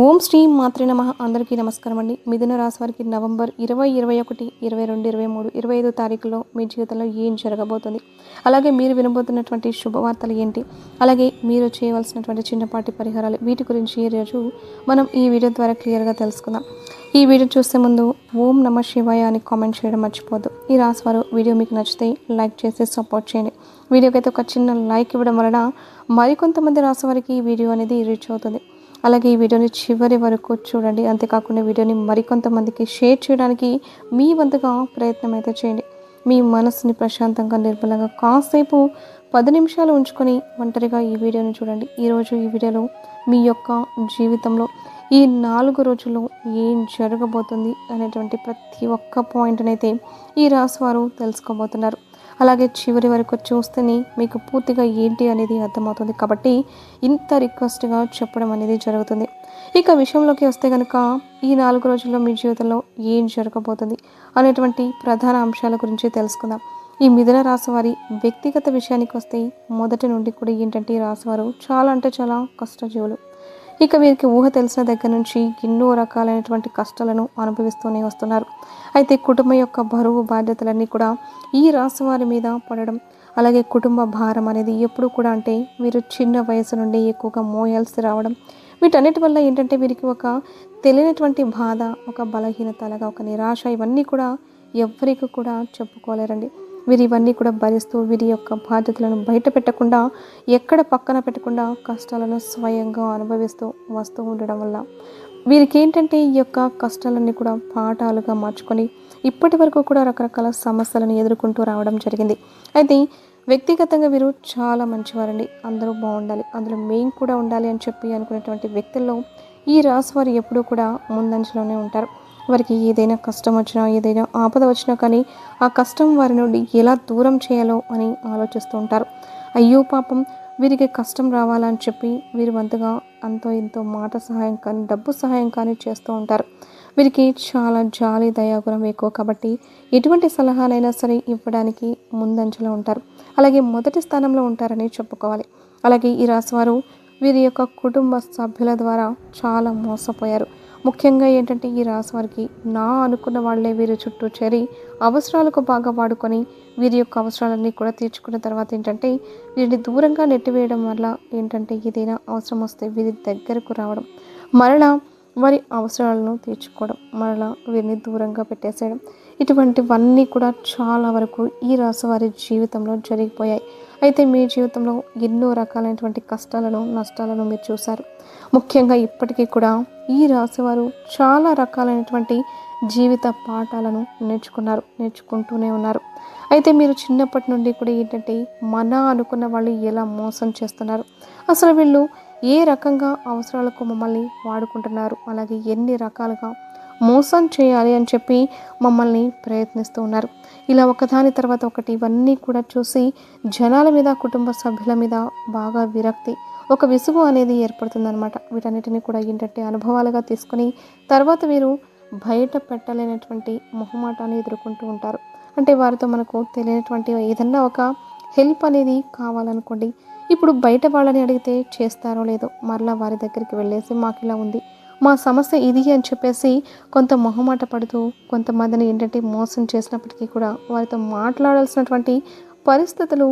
ఓం శ్రీ మాత్రే నమ. అందరికీ నమస్కారం అండి. మిథున రాశి వారికి నవంబర్ ఇరవై ఇరవై ఒకటి ఇరవై రెండు ఇరవై మూడు ఇరవై ఐదు తారీఖులో మీ జీవితంలో ఏం జరగబోతుంది? అలాగే మీరు వినబోతున్నటువంటి శుభవార్తలు ఏంటి? అలాగే మీరు చేయవలసినటువంటి చిన్నపాటి పరిహారాలు వీటి గురించి ఈరోజు మనం ఈ వీడియో ద్వారా క్లియర్గా తెలుసుకుందాం. ఈ వీడియో చూసే ముందు ఓం నమ శివాయ అని కామెంట్ చేయడం మర్చిపోద్దు ఈ రాశివారు వీడియో మీకు నచ్చితే లైక్ చేసి సపోర్ట్ చేయండి. వీడియోకి అయితే ఒక చిన్న లైక్ ఇవ్వడం వలన మరికొంతమంది రాశివారికి ఈ వీడియో అనేది రీచ్ అవుతుంది. అలాగే ఈ వీడియోని చివరి వరకు చూడండి. అంతేకాకుండా వీడియోని మరికొంతమందికి షేర్ చేయడానికి మీ వంతుగా ప్రయత్నం అయితే చేయండి. మీ మనసుని ప్రశాంతంగా నిర్మలంగా కాసేపు పది నిమిషాలు ఉంచుకొని ఒంటరిగా ఈ వీడియోని చూడండి. ఈరోజు ఈ వీడియోలో మీ యొక్క జీవితంలో ఈ నాలుగు రోజుల్లో ఏం జరగబోతుంది అనేటువంటి ప్రతి ఒక్క పాయింట్నైతే ఈ రాశి వారు తెలుసుకోబోతున్నారు. అలాగే చివరి వరకు చూస్తేనే మీకు పూర్తిగా ఏంటి అనేది అర్థమవుతుంది. కాబట్టి ఇంత రిక్వెస్ట్గా చెప్పడం అనేది జరుగుతుంది. ఇక విషయంలోకి వస్తే కనుక ఈ నాలుగు రోజుల్లో మీ జీవితంలో ఏం జరగబోతుంది అనేటువంటి ప్రధాన అంశాల గురించి తెలుసుకుందాం. ఈ మిథున రాశి వారి వ్యక్తిగత విషయానికి వస్తే మొదటి నుండి కూడా ఏంటంటే ఈ చాలా అంటే చాలా కష్టజీవులు. ఇక వీరికి ఊహ తెలిసిన దగ్గర నుంచి ఎన్నో రకాలైనటువంటి కష్టాలను అనుభవిస్తూనే వస్తున్నారు. అయితే కుటుంబం యొక్క బరువు బాధ్యతలన్నీ కూడా ఈ రాశి వారి మీద పడడం అలాగే కుటుంబ భారం అనేది ఎప్పుడు కూడా అంటే వీరు చిన్న వయసు నుండి ఎక్కువగా మోయాల్సి రావడం వీటన్నిటి వల్ల ఏంటంటే వీరికి ఒక తెలియనటువంటి బాధ ఒక బలహీనత అలాగా ఒక నిరాశ ఇవన్నీ కూడా ఎవరికి కూడా చెప్పుకోలేరండి. వీరు ఇవన్నీ కూడా భరిస్తూ వీరి యొక్క బాధ్యతలను బయట పెట్టకుండా ఎక్కడ పక్కన పెట్టకుండా కష్టాలను స్వయంగా అనుభవిస్తూ వస్తూ ఉండడం వల్ల. వీరికి ఏంటంటే ఈ యొక్క కష్టాలన్నీ కూడా పాఠాలుగా మార్చుకొని ఇప్పటి వరకు కూడా రకరకాల సమస్యలను ఎదుర్కొంటూ రావడం జరిగింది. అయితే వ్యక్తిగతంగా వీరు చాలా మంచివారండి. అందరూ బాగుండాలి. అందులో మేము కూడా ఉండాలి అని చెప్పి అనుకునేటువంటి వ్యక్తుల్లో ఈ రాశి వారు ఎప్పుడూ కూడా ముందంజలోనే ఉంటారు. వారికి ఏదైనా కష్టం వచ్చినా ఏదైనా ఆపద వచ్చినా కానీ ఆ కష్టం వారి నుండి ఎలా దూరం చేయాలో అని ఆలోచిస్తూ ఉంటారు. అయ్యో పాపం వీరికి కష్టం రావాలని చెప్పి వీరి వంతుగా అంతో ఎంతో మాట సహాయం కానీ డబ్బు సహాయం కానీ చేస్తూ ఉంటారు. వీరికి చాలా జాలి దయాగుణం ఎక్కువ కాబట్టి ఎటువంటి సలహాలైనా సరే ఇవ్వడానికి ముందంజలో ఉంటారు. అలాగే మొదటి స్థానంలో ఉంటారని చెప్పుకోవాలి. అలాగే ఈ రాశివారు వీరి యొక్క కుటుంబ సభ్యుల ద్వారా చాలా మోసపోయారు. ముఖ్యంగా ఏంటంటే ఈ రాశి వారికి నా అనుకున్న వాళ్ళే వీరి చుట్టూ చేరి అవసరాలకు బాగా వాడుకొని వీరి యొక్క అవసరాలన్నీ కూడా తీర్చుకున్న తర్వాత ఏంటంటే వీరిని దూరంగా నెట్టివేయడం వల్ల ఏంటంటే ఏదైనా అవసరం వస్తే వీరి దగ్గరకు రావడం మరలా వారి అవసరాలను తీర్చుకోవడం మరలా వీరిని దూరంగా పెట్టేసేయడం. ఇటువంటివన్నీ కూడా చాలా వరకు ఈ రాశి వారి జీవితంలో జరిగిపోయాయి. అయితే మీ జీవితంలో ఎన్నో రకాలైనటువంటి కష్టాలను నష్టాలను మీరు చూశారు. ముఖ్యంగా ఇప్పటికీ కూడా ఈ రాశివారు చాలా రకాలైనటువంటి జీవిత పాఠాలను నేర్చుకున్నారు నేర్చుకుంటూనే ఉన్నారు. అయితే మీరు చిన్నప్పటి నుండి కూడా ఏంటంటే మన అనుకున్న వాళ్ళు ఎలా మోసం చేస్తున్నారు? అసలు వీళ్ళు ఏ రకంగా అవసరాలకు మమ్మల్ని వాడుకుంటున్నారు? అలాగే ఎన్ని రకాలుగా మోసం చేయాలి అని చెప్పి మమ్మల్ని ప్రయత్నిస్తూ ఉన్నారు. ఇలా ఒకదాని తర్వాత ఒకటి ఇవన్నీ కూడా చూసి జనాల మీద కుటుంబ సభ్యుల మీద బాగా విరక్తి. ఒక విసుగు అనేది ఏర్పడుతుందన్నమాట. వీటన్నిటిని కూడా ఏంటంటే అనుభవాలుగా తీసుకొని తర్వాత వీరు బయట పెట్టలేనటువంటి మొహమాటాన్ని ఎదుర్కొంటూ ఉంటారు. అంటే వారితో మనకు తెలియనటువంటి ఏదన్నా ఒక హెల్ప్ అనేది కావాలనుకోండి. ఇప్పుడు బయట వాళ్ళని అడిగితే చేస్తారో లేదో మరలా వారి దగ్గరికి వెళ్ళేసి మాకు ఇలా ఉంది. మా సమస్య ఇది అని చెప్పేసి కొంత మొహమాట పడుతూ కొంతమందిని ఏంటంటే మోసం చేసినప్పటికీ కూడా వారితో మాట్లాడాల్సినటువంటి పరిస్థితులు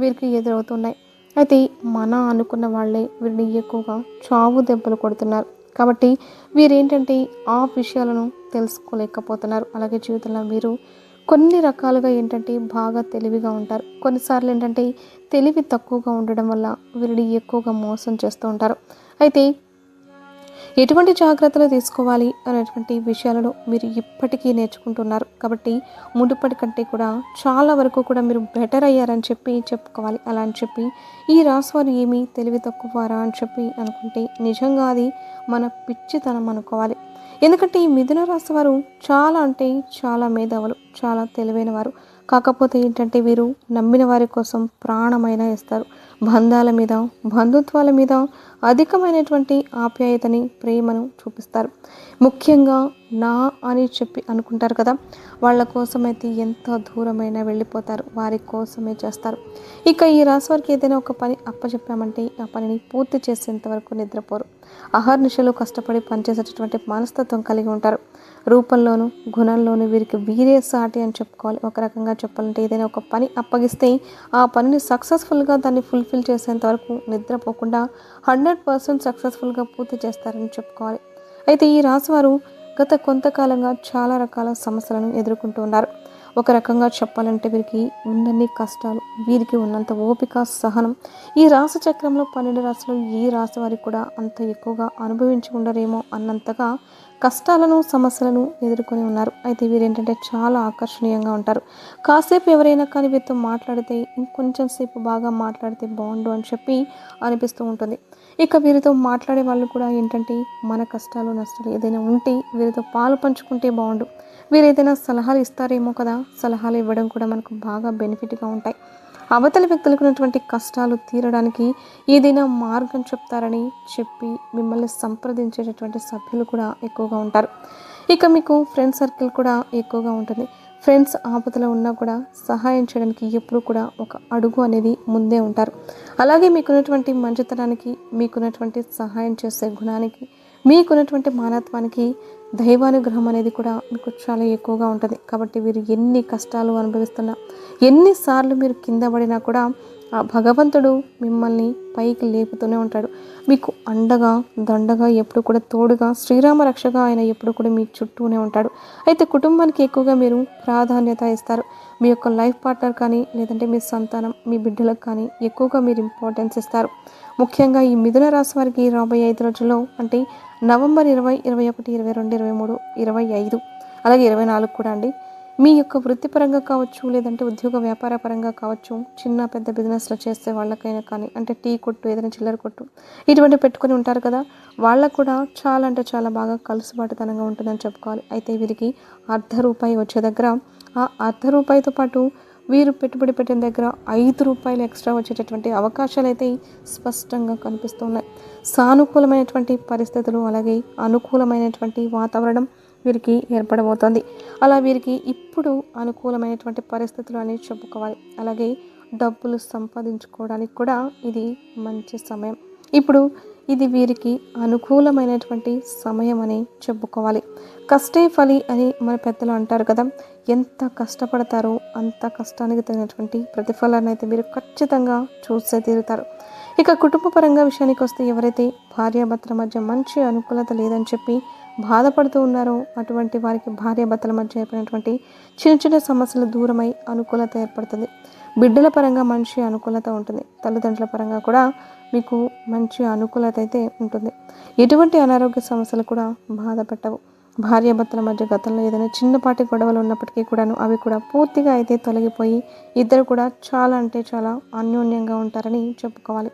వీరికి ఎదురవుతున్నాయి. అయితే మన అనుకున్న వాళ్ళే వీరిని ఎక్కువగా చావు దెబ్బలు కొడుతున్నారు. కాబట్టి వీరేంటంటే ఆ విషయాలను తెలుసుకోలేకపోతున్నారు. అలాగే జీవితంలో మీరు కొన్ని రకాలుగా ఏంటంటే బాగా తెలివిగా ఉంటారు. కొన్నిసార్లు ఏంటంటే తెలివి తక్కువగా ఉండడం వల్ల వీరిని ఎక్కువగా మోసం చేస్తూ ఉంటారు. అయితే ఎటువంటి జాగ్రత్తలు తీసుకోవాలి అనేటువంటి విషయాలను మీరు ఇప్పటికీ నేర్చుకుంటున్నారు. కాబట్టి మునుపటి కంటే కూడా చాలా వరకు కూడా మీరు బెటర్ అయ్యారని చెప్పి చెప్పుకోవాలి. అలా అని చెప్పి ఈ రాశివారు ఏమి తెలివి తక్కువారా అని చెప్పి అనుకుంటే నిజంగా అది మన పిచ్చితనం అనుకోవాలి. ఎందుకంటే ఈ మిథున రాశి వారు చాలా అంటే చాలా మేధావులు చాలా తెలివైన వారు. కాకపోతే ఏంటంటే వీరు నమ్మిన వారి కోసం ప్రాణమైన ఇస్తారు. బంధాల మీద బంధుత్వాల మీద అధికమైనటువంటి ఆప్యాయతని ప్రేమను చూపిస్తారు. ముఖ్యంగా నా అని చెప్పి అనుకుంటారు కదా వాళ్ళ కోసమైతే ఎంత దూరమైనా వెళ్ళిపోతారు వారి కోసమే చేస్తారు. ఇక ఈ రాశి వారికి ఏదైనా ఒక పని అప్పచెప్పామంటే ఆ పనిని పూర్తి చేసేంత వరకు నిద్రపోరు. అహర్నిశలు కష్టపడి పనిచేసేటటువంటి మనస్తత్వం కలిగి ఉంటారు. రూపంలోను గుణంలోను వీరికి వీరే సాటి అని చెప్పుకోవాలి. ఒక రకంగా చెప్పాలంటే ఏదైనా ఒక పని అప్పగిస్తే ఆ పనిని సక్సెస్ఫుల్గా దాన్ని ఫుల్ఫిల్ చేసేంత వరకు నిద్రపోకుండా హండ్రెడ్ పర్సెంట్ సక్సెస్ఫుల్గా పూర్తి చేస్తారని చెప్పుకోవాలి. అయితే ఈ రాశివారు గత కొంతకాలంగా చాలా రకాల సమస్యలను ఎదుర్కొంటూ ఉన్నారు. ఒక రకంగా చెప్పాలంటే వీరికి ఉన్నన్ని కష్టాలు వీరికి ఉన్నంత ఓపిక సహనం. ఈ రాశి చక్రంలో పన్నెండు రాశులు ఈ రాశి వారికి కూడా అంత ఎక్కువగా అనుభవించి ఉండరేమో అన్నంతగా కష్టాలను సమస్యలను ఎదుర్కొని ఉన్నారు. అయితే వీరేంటంటే చాలా ఆకర్షణీయంగా ఉంటారు. కాసేపు ఎవరైనా కానీ వీరితో మాట్లాడితే ఇంకొంచెం సేపు బాగా మాట్లాడితే బాగుండు అని చెప్పి అనిపిస్తూ ఉంటుంది. ఇక వీరితో మాట్లాడే వాళ్ళు కూడా ఏంటంటే మన కష్టాలు నష్టాలు ఏదైనా ఉంటే వీరితో పాలు పంచుకుంటే బాగుండు. వీరు ఏదైనా సలహాలు ఇస్తారేమో కదా సలహాలు ఇవ్వడం కూడా మనకు బాగా బెనిఫిట్గా ఉంటాయి. అవతల వ్యక్తులకు ఉన్నటువంటి కష్టాలు తీరడానికి ఏదైనా మార్గం చెప్తారని చెప్పి మిమ్మల్ని సంప్రదించేటటువంటి సభ్యులు కూడా ఎక్కువగా ఉంటారు. ఇక మీకు ఫ్రెండ్ సర్కిల్ కూడా ఎక్కువగా ఉంటుంది. ఫ్రెండ్స్ ఆపదలో ఉన్నా కూడా సహాయం చేయడానికి ఎప్పుడు కూడా ఒక అడుగు అనేది ముందే ఉంటారు. అలాగే మీకున్నటువంటి మంచితనానికి మీకున్నటువంటి సహాయం చేసే గుణానికి మీకున్నటువంటి మానత్వానికి దైవానుగ్రహం అనేది కూడా మీకు చాలా ఎక్కువగా ఉంటుంది. కాబట్టి వీరు ఎన్ని కష్టాలు అనుభవిస్తున్నా ఎన్నిసార్లు మీరు కింద పడినా కూడా ఆ భగవంతుడు మిమ్మల్ని పైకి లేపుతూనే ఉంటాడు. మీకు అండగా దండగా ఎప్పుడు కూడా తోడుగా శ్రీరామ రక్షగా ఆయన ఎప్పుడు కూడా మీ చుట్టూనే ఉంటాడు. అయితే కుటుంబానికి ఎక్కువగా మీరు ప్రాధాన్యత ఇస్తారు. మీ యొక్క లైఫ్ పార్ట్నర్ కానీ లేదంటే మీ సంతానం మీ బిడ్డలకు కానీ ఎక్కువగా మీరు ఇంపార్టెన్స్ ఇస్తారు. ముఖ్యంగా ఈ మిథున రాశి వారికి రాబోయే ఐదు రోజుల్లో అంటే నవంబర్ ఇరవై ఇరవై ఒకటి ఇరవై రెండు ఇరవై మూడు ఇరవై ఐదు అలాగే ఇరవై నాలుగు కూడా అండి. మీ యొక్క వృత్తిపరంగా కావచ్చు లేదంటే ఉద్యోగ వ్యాపార పరంగా కావచ్చు చిన్న పెద్ద బిజినెస్లో చేసే వాళ్ళకైనా కానీ అంటే టీ కొట్టు ఏదైనా చిల్లర కొట్టు ఇటువంటి పెట్టుకొని ఉంటారు కదా వాళ్ళకు కూడా చాలా అంటే చాలా బాగా కలుసుబాటుతనంగా ఉంటుందని చెప్పుకోవాలి. అయితే వీరికి అర్ధ రూపాయి వచ్చే దగ్గర ఆ అర్ధ రూపాయితో పాటు వీరు పెట్టుబడి పెట్టిన దగ్గర ఐదు రూపాయలు ఎక్స్ట్రా వచ్చేటటువంటి అవకాశాలు అయితే స్పష్టంగా కనిపిస్తున్నాయి. సానుకూలమైనటువంటి పరిస్థితులు అలాగే అనుకూలమైనటువంటి వాతావరణం వీరికి ఏర్పడబోతోంది. అలా వీరికి ఇప్పుడు అనుకూలమైనటువంటి పరిస్థితులు అని చెప్పుకోవాలి. అలాగే డబ్బులు సంపాదించుకోవడానికి కూడా ఇది మంచి సమయం. ఇప్పుడు ఇది వీరికి అనుకూలమైనటువంటి సమయం అని చెప్పుకోవాలి. కష్టే ఫలి అని మన పెద్దలు అంటారు కదా. ఎంత కష్టపడతారో అంత కష్టానికి తగినటువంటి ప్రతిఫలాన్ని అయితే మీరు ఖచ్చితంగా చూసే తీరుతారు. ఇక కుటుంబ పరంగా విషయానికి వస్తే ఎవరైతే భార్యాభర్తల మధ్య మంచి అనుకూలత లేదని చెప్పి బాధపడుతూ ఉన్నారో. అటువంటి వారికి భార్యాభర్తల మధ్య ఏర్పడినటువంటి చిన్న చిన్న సమస్యలు దూరమై అనుకూలత ఏర్పడుతుంది. బిడ్డల పరంగా మంచి అనుకూలత ఉంటుంది. తల్లిదండ్రుల పరంగా కూడా మీకు మంచి అనుకూలత అయితే ఉంటుంది. ఎటువంటి అనారోగ్య సమస్యలు కూడా బాధపెట్టవు భార్యాభర్తల మధ్య గతంలో ఏదైనా చిన్నపాటి గొడవలు ఉన్నప్పటికీ కూడాను అవి కూడా పూర్తిగా అయితే తొలగిపోయి ఇద్దరు కూడా చాలా అంటే చాలా అన్యోన్యంగా ఉంటారని చెప్పుకోవాలి.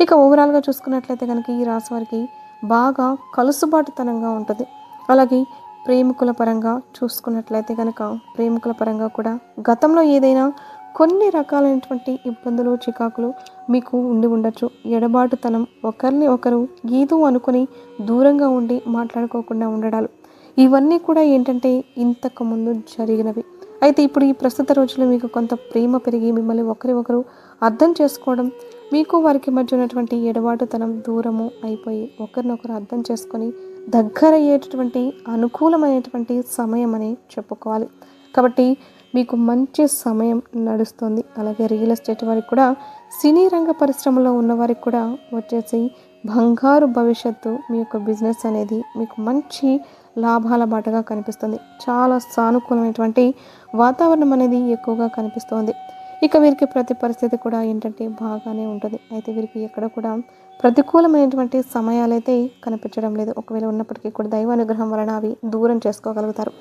ఇక ఓవరాల్గా చూసుకున్నట్లయితే కనుక ఈ రాశి వారికి బాగా కలుసుబాటుతనంగా ఉంటుంది. అలాగే ప్రేమికుల పరంగా చూసుకున్నట్లయితే కనుక ప్రేమికుల పరంగా కూడా గతంలో ఏదైనా కొన్ని రకాలైనటువంటి ఇబ్బందులు చికాకులు మీకు ఉండి ఉండొచ్చు. ఎడబాటుతనం ఒకరిని ఒకరు ఏదో అనుకుని దూరంగా ఉండి మాట్లాడుకోకుండా ఉండడాలు. ఇవన్నీ కూడా ఏంటంటే ఇంతకు ముందు జరిగినవి. అయితే ఇప్పుడు ఈ ప్రస్తుత రోజుల్లో మీకు కొంత ప్రేమ పెరిగి మిమ్మల్ని ఒకరి ఒకరు అర్థం చేసుకోవడం మీకు వారికి మధ్య ఉన్నటువంటి ఎడబాటుతనం దూరము అయిపోయి ఒకరినొకరు అర్థం చేసుకొని దగ్గర అయ్యేటటువంటి అనుకూలమైనటువంటి సమయం అని చెప్పుకోవాలి. కాబట్టి మీకు మంచి సమయం నడుస్తుంది. అలాగే రియల్ ఎస్టేట్ వారికి కూడా సినీ రంగ పరిశ్రమలో ఉన్న వారికి కూడా వచ్చేసి బంగారు భవిష్యత్తు మీ యొక్క బిజినెస్ అనేది మీకు మంచి లాభాల బాటగా కనిపిస్తుంది. చాలా సానుకూలమైనటువంటి వాతావరణం అనేది ఎక్కువగా కనిపిస్తోంది. ఇక వీరికి ప్రతి పరిస్థితి కూడా ఏంటంటే బాగానే ఉంటుంది. అయితే వీరికి ఎక్కడ కూడా ప్రతికూలమైనటువంటి సమయాలైతే కనిపించడం లేదు. ఒకవేళ ఉన్నప్పటికీ కూడా దైవానుగ్రహం వలన అవి దూరం చేసుకోగలుగుతారు.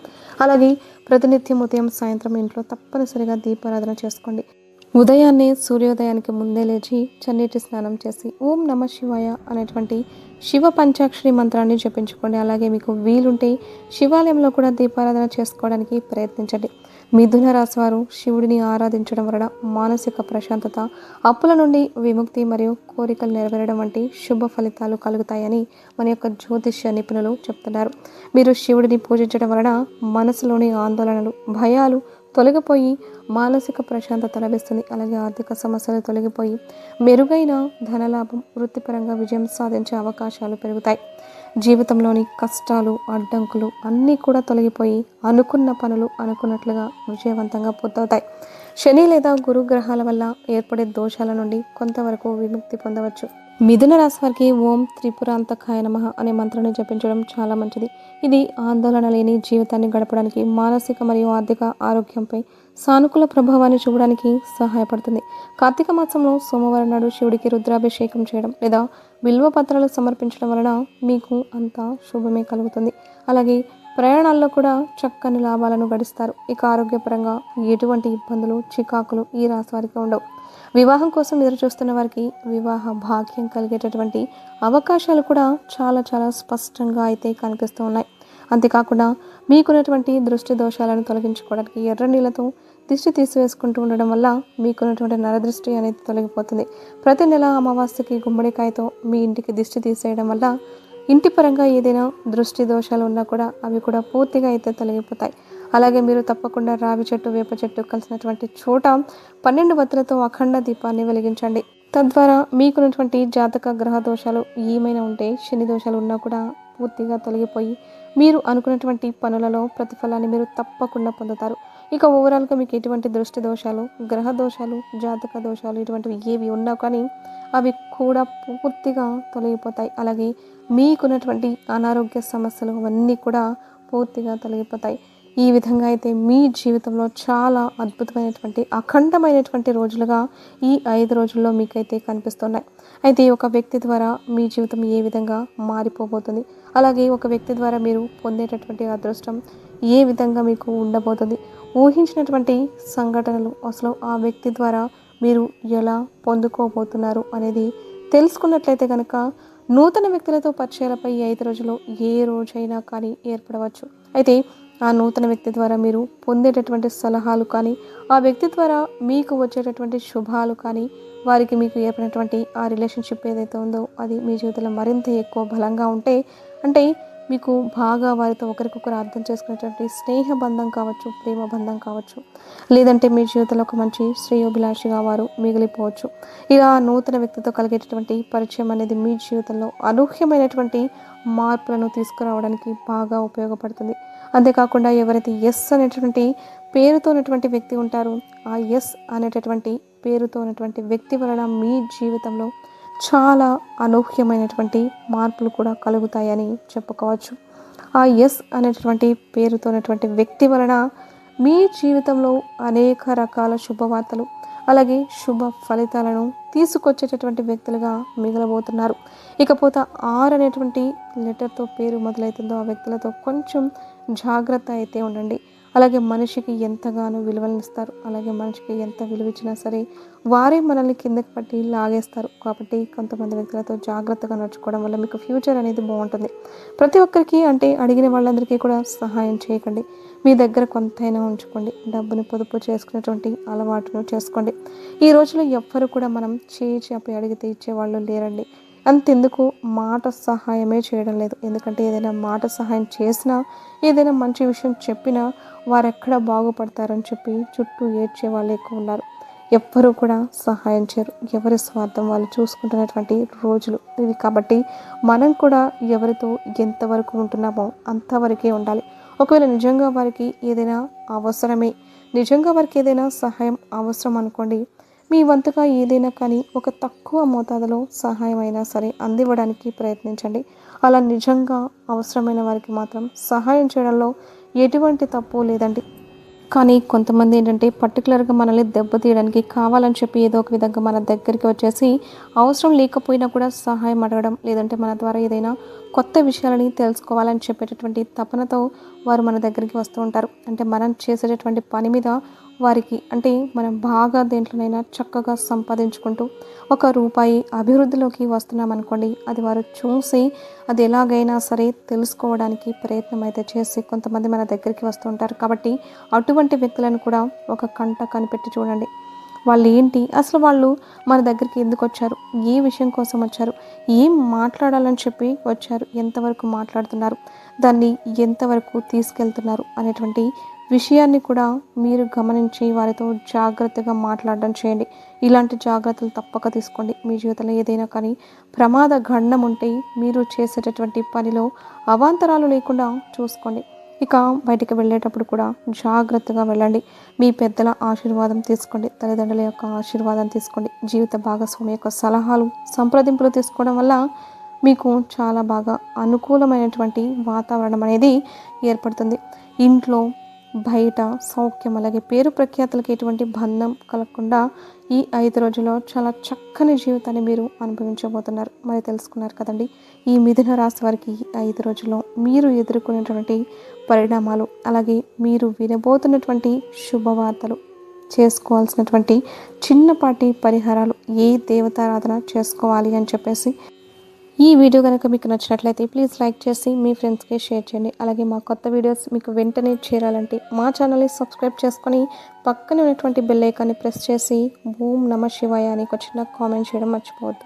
అలాగే ప్రతినిత్యం ఉదయం సాయంత్రం ఇంట్లో తప్పనిసరిగా దీపారాధన చేసుకోండి. ఉదయాన్నే సూర్యోదయానికి ముందే లేచి చన్నీటి స్నానం చేసి ఓం నమ శివాయ అనేటువంటి శివ పంచాక్షరి మంత్రాన్ని జపించుకోండి. అలాగే మీకు వీలుంటే శివాలయంలో కూడా దీపారాధన చేసుకోవడానికి ప్రయత్నించండి. మిథున రాశి వారు శివుడిని ఆరాధించడం వలన మానసిక ప్రశాంతత అప్పుల నుండి విముక్తి మరియు కోరికలు నెరవేరడం వంటి శుభ ఫలితాలు కలుగుతాయని మన యొక్క జ్యోతిష్య నిపుణులు చెప్తున్నారు. మీరు శివుడిని పూజించడం వలన మనసులోని ఆందోళనలు భయాలు తొలగిపోయి మానసిక ప్రశాంతత లభిస్తుంది అలాగే ఆర్థిక సమస్యలు తొలగిపోయి మెరుగైన ధనలాభం వృత్తిపరంగా విజయం సాధించే అవకాశాలు పెరుగుతాయి. జీవితంలోని కష్టాలు అడ్డంకులు అన్నీ కూడా తొలగిపోయి అనుకున్న పనులు అనుకున్నట్లుగా విజయవంతంగా పూర్తవుతాయి. శని లేదా గురు గ్రహాల వల్ల ఏర్పడే దోషాల నుండి కొంతవరకు విముక్తి పొందవచ్చు. మిథున రాశి వారికి ఓం త్రిపురాంతకాయ నమః అనే మంత్రాన్ని జపించడం చాలా మంచిది. ఇది ఆందోళన లేని జీవితాన్ని గడపడానికి మానసిక మరియు ఆర్థిక ఆరోగ్యంపై సానుకూల ప్రభావాన్ని చూపడానికి సహాయపడుతుంది. కార్తీక మాసంలో సోమవారం నాడు శివుడికి రుద్రాభిషేకం చేయడం లేదా బిల్వ పత్రాలు సమర్పించడం వలన మీకు అంతా శుభమే కలుగుతుంది. అలాగే ప్రయాణాల్లో కూడా చక్కని లాభాలను గడిస్తారు. ఇక ఆరోగ్యపరంగా ఎటువంటి ఇబ్బందులు చికాకులు ఈ రాశి వారికి ఉండవు. వివాహం కోసం ఎదురు చూస్తున్న వారికి వివాహ భాగ్యం కలిగేటటువంటి అవకాశాలు కూడా చాలా చాలా స్పష్టంగా అయితే కనిపిస్తూ ఉన్నాయి. అంతేకాకుండా మీకున్నటువంటి దృష్టి దోషాలను తొలగించుకోవడానికి ఎర్ర నీళ్ళతో దిష్టి తీసివేసుకుంటూ ఉండడం వల్ల మీకున్నటువంటి నరదృష్టి అనేది తొలగిపోతుంది. ప్రతి నెల అమావాస్యకి గుమ్మడికాయతో మీ ఇంటికి దిష్టి తీసేయడం వల్ల ఇంటి పరంగా ఏదైనా దృష్టి దోషాలు ఉన్నా కూడా అవి కూడా పూర్తిగా అయితే తొలగిపోతాయి. అలాగే మీరు తప్పకుండా రావి చెట్టు వేప చెట్టు కలిసినటువంటి చోట పన్నెండు వత్తులతో అఖండ దీపాన్ని వెలిగించండి. తద్వారా మీకున్నటువంటి జాతక గ్రహ దోషాలు ఏమైనా ఉంటే శని దోషాలు ఉన్నా కూడా పూర్తిగా తొలగిపోయి మీరు అనుకున్నటువంటి పనులలో ప్రతిఫలాన్ని మీరు తప్పకుండా పొందుతారు. ఇక ఓవరాల్గా మీకు ఎటువంటి దృష్టి దోషాలు గ్రహ దోషాలు జాతక దోషాలు ఇటువంటివి ఏవి ఉన్నా కానీ అవి కూడా పూర్తిగా తొలగిపోతాయి. అలాగే మీకున్నటువంటి అనారోగ్య సమస్యలు అవన్నీ కూడా పూర్తిగా తొలగిపోతాయి. ఈ విధంగా అయితే మీ జీవితంలో చాలా అద్భుతమైనటువంటి అఖండమైనటువంటి రోజులుగా ఈ ఐదు రోజుల్లో మీకైతే కనిపిస్తున్నాయి. అయితే ఒక వ్యక్తి ద్వారా మీ జీవితం ఏ విధంగా మారిపోబోతుంది? అలాగే ఒక వ్యక్తి ద్వారా మీరు పొందేటటువంటి అదృష్టం ఏ విధంగా మీకు ఉండబోతుంది? ఊహించినటువంటి సంఘటనలు అసలు ఆ వ్యక్తి ద్వారా మీరు ఎలా పొందుకోబోతున్నారు అనేది తెలుసుకున్నట్లయితే కనుక నూతన వ్యక్తులతో పరిచయాలపై ఈ ఐదు రోజుల్లో ఏ రోజైనా కానీ ఏర్పడవచ్చు. అయితే ఆ నూతన వ్యక్తి ద్వారా మీరు పొందేటటువంటి సలహాలు కానీ ఆ వ్యక్తి ద్వారా మీకు వచ్చేటటువంటి శుభాలు కానీ వారికి మీకు ఏర్పడినటువంటి ఆ రిలేషన్షిప్ ఏదైతే ఉందో అది మీ జీవితంలో మరింత ఎక్కువ బలంగా ఉంటే అంటే మీకు బాగా వారితో ఒకరికొకరు అర్థం చేసుకునేటువంటి స్నేహ బంధం కావచ్చు ప్రేమ బంధం కావచ్చు లేదంటే మీ జీవితంలో ఒక మంచి శ్రేయోభిలాషిగా వారు మిగిలిపోవచ్చు. ఇలా నూతన వ్యక్తితో కలిగేటటువంటి పరిచయం అనేది మీ జీవితంలో అనూహ్యమైనటువంటి మార్పులను తీసుకురావడానికి బాగా ఉపయోగపడుతుంది. అంతేకాకుండా ఎవరైతే ఎస్ అనేటటువంటి పేరుతో ఉన్నటువంటి వ్యక్తి ఉంటారో ఆ ఎస్ అనేటటువంటి పేరుతో ఉన్నటువంటి వ్యక్తి వలన మీ జీవితంలో చాలా అనూహ్యమైనటువంటి మార్పులు కూడా కలుగుతాయని చెప్పుకోవచ్చు. ఆ ఎస్ అనేటటువంటి పేరుతో ఉన్నటువంటి వ్యక్తి వలన మీ జీవితంలో అనేక రకాల శుభవార్తలు అలాగే శుభ ఫలితాలను తీసుకొచ్చేటటువంటి వ్యక్తులుగా మిగలబోతున్నారు. ఇకపోతే ఆర్ అనేటువంటి లెటర్తో పేరు మొదలవుతుందో ఆ వ్యక్తులతో కొంచెం జాగ్రత్త అయితే ఉండండి. అలాగే మనిషికి ఎంతగానో విలువలనిస్తారు అలాగే మనిషికి ఎంత విలువ ఇచ్చినా సరే వారే మనల్ని కిందకి పట్టి లాగేస్తారు. కాబట్టి కొంతమంది వ్యక్తులతో జాగ్రత్తగా నడుచుకోవడం వల్ల మీకు ఫ్యూచర్ అనేది బాగుంటుంది. ప్రతి ఒక్కరికి అంటే అడిగిన వాళ్ళందరికీ కూడా సహాయం చేయకండి. మీ దగ్గర కొంతైనా ఉంచుకోండి. డబ్బుని పొదుపు చేసుకునేటువంటి అలవాటును చేసుకోండి. ఈ రోజుల్లో ఎవ్వరు కూడా మనం చేయి చేపి అడిగితే ఇచ్చేవాళ్ళు లేరండి. అంతెందుకు మాట సహాయమే చేయడం లేదు. ఎందుకంటే ఏదైనా మాట సహాయం చేసినా ఏదైనా మంచి విషయం చెప్పినా వారెక్కడ బాగుపడతారని చెప్పి చుట్టూ ఏడ్చే వాళ్ళు ఎక్కువ ఉన్నారు. ఎవ్వరూ కూడా సహాయం చేయరు. ఎవరి స్వార్థం వాళ్ళు చూసుకుంటున్నటువంటి రోజులు ఇవి కాబట్టి మనం కూడా ఎవరితో ఎంతవరకు ఉంటున్నామో అంతవరకే ఉండాలి. ఒకవేళ నిజంగా వారికి ఏదైనా అవసరమే నిజంగా వారికి ఏదైనా సహాయం అవసరం అనుకోండి మీ వంతుగా ఏదైనా కానీ ఒక తక్కువ మోతాదులో సహాయం అయినా సరే అందివ్వడానికి ప్రయత్నించండి. అలా నిజంగా అవసరమైన వారికి మాత్రం సహాయం చేయడంలో ఎటువంటి తప్పు లేదండి. కానీ కొంతమంది ఏంటంటే పర్టికులర్గా మనల్ని దెబ్బతీయడానికి కావాలని చెప్పి ఏదో ఒక విధంగా మన దగ్గరికి వచ్చేసి అవసరం లేకపోయినా కూడా సహాయం అడగడం లేదంటే మన ద్వారా ఏదైనా కొత్త విషయాలని తెలుసుకోవాలని చెప్పేటటువంటి తపనతో వారు మన దగ్గరికి వస్తూ ఉంటారు. అంటే మనం చేసేటటువంటి పని మీద వారికి అంటే మనం బాగా దేంట్లోనైనా చక్కగా సంపాదించుకుంటూ ఒక రూపాయి అభివృద్ధిలోకి వస్తున్నామనుకోండి అది వారు చూసి అది ఎలాగైనా సరే తెలుసుకోవడానికి ప్రయత్నం అయితే చేసి కొంతమంది మన దగ్గరికి వస్తుంటారు కాబట్టి అటువంటి వ్యక్తులను కూడా ఒక కంట కనిపెట్టి చూడండి. వాళ్ళు ఏంటి? అసలు వాళ్ళు మన దగ్గరికి ఎందుకు వచ్చారు? ఏ విషయం కోసం వచ్చారు? ఏం మాట్లాడాలని చెప్పి వచ్చారు? ఎంతవరకు మాట్లాడుతున్నారు? దాన్ని ఎంతవరకు తీసుకెళ్తున్నారు? అనేటువంటి విషయాన్ని కూడా మీరు గమనించి వారితో జాగ్రత్తగా మాట్లాడడం చేయండి. ఇలాంటి జాగ్రత్తలు తప్పక తీసుకోండి. మీ జీవితంలో ఏదైనా కానీ ప్రమాద గండం ఉంటే మీరు చేసేటటువంటి పనిలో అవాంతరాలు లేకుండా చూసుకోండి. ఇక బయటికి వెళ్ళేటప్పుడు కూడా జాగ్రత్తగా వెళ్ళండి. మీ పెద్దల ఆశీర్వాదం తీసుకోండి. తల్లిదండ్రుల యొక్క ఆశీర్వాదం తీసుకోండి. జీవిత భాగస్వామి యొక్క సలహాలు సంప్రదింపులు తీసుకోవడం వల్ల మీకు చాలా బాగా అనుకూలమైనటువంటి వాతావరణం అనేది ఏర్పడుతుంది. ఇంట్లో బయట సౌఖ్యం అలాగే పేరు ప్రఖ్యాతులకు ఎటువంటి బంధం కలగకుండా ఈ ఐదు రోజుల్లో చాలా చక్కని జీవితాన్ని మీరు అనుభవించబోతున్నారు. మరి తెలుసుకున్నారు కదండి ఈ మిథున రాశి వారికి ఈ ఐదు రోజుల్లో మీరు ఎదుర్కొనేటువంటి పరిణామాలు అలాగే మీరు వినబోతున్నటువంటి శుభవార్తలు చేసుకోవాల్సినటువంటి చిన్నపాటి పరిహారాలు ఏ దేవతారాధన చేసుకోవాలి అని చెప్పేసి ఈ వీడియో కనుక మీకు నచ్చినట్లయితే ప్లీజ్ లైక్ చేసి మీ ఫ్రెండ్స్కి షేర్ చేయండి. అలాగే మా కొత్త వీడియోస్ మీకు వెంటనే చేరాలంటే మా ఛానల్ని సబ్స్క్రైబ్ చేసుకొని పక్కనే ఉన్నటువంటి బెల్ ఐకాన్ని ప్రెస్ చేసి ఓం నమ శివాయ అని ఒక చిన్న కామెంట్ చేయడం మర్చిపోవద్దు.